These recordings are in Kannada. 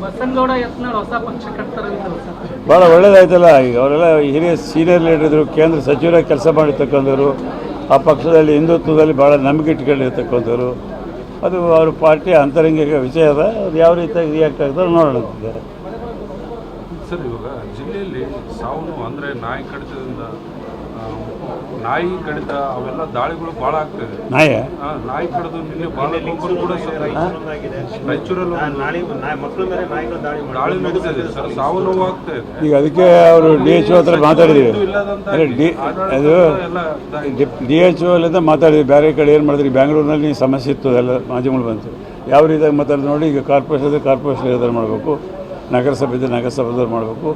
ಬಸನಗೌಡ ಯತ್ನಾಳ್ ಹೊಸ ಪಕ್ಷ ಭಾಳ ಒಳ್ಳೇದಾಯ್ತಲ್ಲ ಈಗ ಅವರೆಲ್ಲ ಹಿರಿಯ ಸೀನಿಯರ್ ಲೀಡರ್ ಇದ್ರು ಕೇಂದ್ರ ಸಚಿವರಾಗಿ ಕೆಲಸ ಮಾಡಿರ್ತಕ್ಕಂಥವ್ರು ಆ ಪಕ್ಷದಲ್ಲಿ ಹಿಂದುತ್ವದಲ್ಲಿ ಭಾಳ ನಂಬಿಕೆ ಇಟ್ಕೊಂಡಿರ್ತಕ್ಕಂಥವ್ರು ಅದು ಅವ್ರ ಪಾರ್ಟಿ ಅಂತರಂಗಿಕ ವಿಷಯ ಅದ ಅದು ಯಾವ ರೀತಿಯಾಗಿ ರಿಯಾಕ್ಟ್ ಆಗ್ತದೆ ನೋಡೋಣ ಸರ್ ಇವಾಗ ಜಿಲ್ಲೆಯಲ್ಲಿ ಸಾವು ಅಂದರೆ ನಾಯಿ ಕಡಿತದಿಂದ ನಾಯಿ ಕಡಿತ ಅವೆಲ್ಲ ದಾಳಿಗಳು ಭಾಳ ಆಗ್ತದೆ. ನಾಯ? ನಾಯಿ ಕಡಿದು ನಿನ್ನೆ ಭಾಳ ಒಬ್ಬರು ಕೂಡ ರಾಯಚೂರಲ್ಲಿ ಮಕ್ಕಳ ಮೇಲೆ ನಾಯಿಗಳು ದಾಳಿ ದಾಳಿ ನಡೀತದೆ ಸರ್. ಸಾವು ನೋವು ಆಗ್ತಾ ಈಗ ಅದಕ್ಕೆ ಅವರು ಡಿ ಎಚ್ ಒ ಹತ್ರ ಮಾತಾಡಿದ್ದೀವಿ. ಡಿ ಅದು ಡಿ ಎಚ್ ಅಲ್ಲಿಂದ ಮಾತಾಡಿದ್ವಿ ಬೇರೆ ಕಡೆ ಏನು ಮಾಡಿದ್ರಿ? ಬ್ಯಾಂಗ್ಳೂರಿನಲ್ಲಿ ಸಮಸ್ಯೆ ಇತ್ತು ಎಲ್ಲ ಮಾಧ್ಯಮಗಳು ಬಂತು. ಯಾವ ರೀತಿಯಾಗಿ ಮಾತಾಡಿದ್ರು ನೋಡಿ ಈಗ ಕಾರ್ಪೊರೇಷನ್ ಇದ್ದರೆ ಕಾರ್ಪೊರೇಷನ್ ಇದ್ದಾರೆ ಮಾಡಬೇಕು. ನಗರಸಭೆ ಇದ್ದರೆ ನಗರಸಭೆದವ್ರು ಮಾಡಬೇಕು.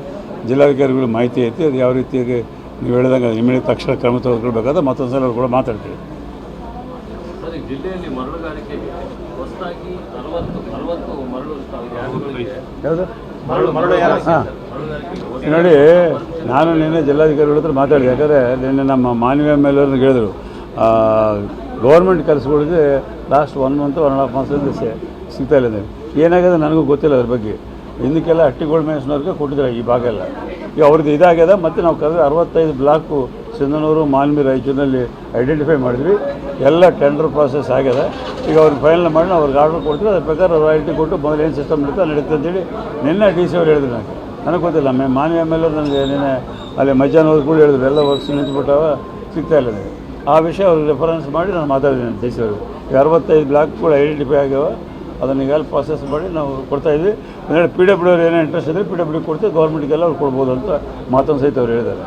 ಜಿಲ್ಲಾಧಿಕಾರಿಗಳು ಮಾಹಿತಿ ಐತಿ. ಅದು ಯಾವ ರೀತಿಯಾಗಿ ನೀವು ಹೇಳಿದಂಗೆ ಇಮಿಡಿಯೇಟ್ ತಕ್ಷಣ ಕ್ರಮ ತೆಗೆದುಕೊಳ್ಬೇಕಾದ್ರೆ ಮತ್ತೊಂದು ಸಲ ಅವ್ರು ಕೂಡ ಮಾತಾಡ್ತೀವಿ. ಜಿಲ್ಲೆಯಲ್ಲಿ ಮರಳುಗಾರಿಕೆಗೆ ಹೊಸದಾಗಿ ಅರವತ್ತು ಅರವತ್ತು ಮರಳು ಯಾರ್ಡ್ಗಳಿದೆ. ಯಾವುದು? ನೋಡಿ ನಾನು ನಿನ್ನೆ ಜಿಲ್ಲಾಧಿಕಾರಿಗಳ ಹತ್ರ ಮಾತಾಡಿದೆ. ಯಾಕಂದರೆ ನಿನ್ನೆ ನಮ್ಮ ಮಾನವೀಯ ಮೇಲೆ ಹೇಳಿದರು ಗೌರ್ಮೆಂಟ್ ಕೆಲಸಗಳಿಗೆ last one month one and half ಮಂತ್ಸಿಂದ ಸಿಗ್ತಾ ಇಲ್ಲ. ಏನಾಗಿದೆ ನನಗೂ ಗೊತ್ತಿಲ್ಲ ಅದ್ರ ಬಗ್ಗೆ. ಹಿಂದಕ್ಕೆಲ್ಲ ಹಟ್ಟಿಗೋಲ್ಡ್ ಮೇಸ್ನವ್ರಿಗೆ ಕೊಟ್ಟಿದ್ದಾರೆ ಈ ಭಾಗ ಎಲ್ಲ. ಈಗ ಅವ್ರದ್ದು ಇದಾಗ್ಯದ ಮತ್ತು ನಾವು ಕರೆದ ಅರವತ್ತೈದು ಬ್ಲಾಕು ಸಿಂಧನೂರು, ಮಾಲ್ಮಿ, ರಾಯಚೂರಿನಲ್ಲಿ ಐಡೆಂಟಿಫೈ ಮಾಡಿದ್ವಿ. ಎಲ್ಲ ಟೆಂಡರ್ ಪ್ರಾಸೆಸ್ ಆಗ್ಯದ. ಈಗ ಅವ್ರಿಗೆ ಫೈನಲ್ ಮಾಡಿ ಅವ್ರಿಗೆ ಆರ್ಡರ್ ಕೊಡ್ತೀವಿ. ಅದ್ರ ಪ್ರಕಾರ ರಾಯಲ್ಟಿ ಕೊಟ್ಟು ಮೊದಲು ಏನು ಸಿಸ್ಟಮ್ ನಡೀತಾ ನಡೀತದೆ ಅಂತೇಳಿ ನಿನ್ನೆ ಡಿ ಸಿ ಅವ್ರು ಹೇಳಿದ್ರು ನನಗೆ ನನಗೆ ಗೊತ್ತಿಲ್ಲ, ಮೇ ಮಾನ್ಯ ಎಂ ಎಲ್ ನನಗೆ ನಿನ್ನೆ ಅಲ್ಲಿ ಮಧ್ಯಾಹ್ನ ಕೂಡ ಹೇಳಿದ್ರು, ಎಲ್ಲ ವರ್ಕ್ಸ್ ನಿಂತ್ಬಿಟ್ಟಾವ, ಸಿಗ್ತಾ ಇಲ್ಲ ಆ ವಿಷಯ ಅವ್ರಿಗೆ ರೆಫರೆನ್ಸ್ ಮಾಡಿ ನಾನು ಮಾತಾಡಿದ್ದೀನಿ ಡಿ ಸಿ ಅವ್ರಿಗೆ. ಈಗ ಅರವತ್ತೈದು ಬ್ಲಾಕ್ ಕೂಡ ಐಡೆಂಟಿಫೈ ಆಗ್ಯಾವ. ಅದನ್ನು ಈಗಾಗಲೇ ಪ್ರಾಸೆಸ್ ಮಾಡಿ ನಾವು ಕೊಡ್ತಾ ಇದ್ವಿ. ಅಂದರೆ ಪಿ ಡಬ್ಲ್ಯೂ ಅವ್ರು ಏನೇ ಇಂಟ್ರೆಸ್ಟ್ ಇದ್ದರೆ ಪಿ ಡಬ್ಲ್ಯೂ ಕೊಡ್ತೀವಿ. ಗೌರ್ಮೆಂಟ್ಗೆಲ್ಲ ಅವ್ರು ಕೊಡ್ಬೋದು ಅಂತ ಮಾತನ್ನು ಸಹಿತ ಅವ್ರು ಹೇಳಿದ್ದಾರೆ.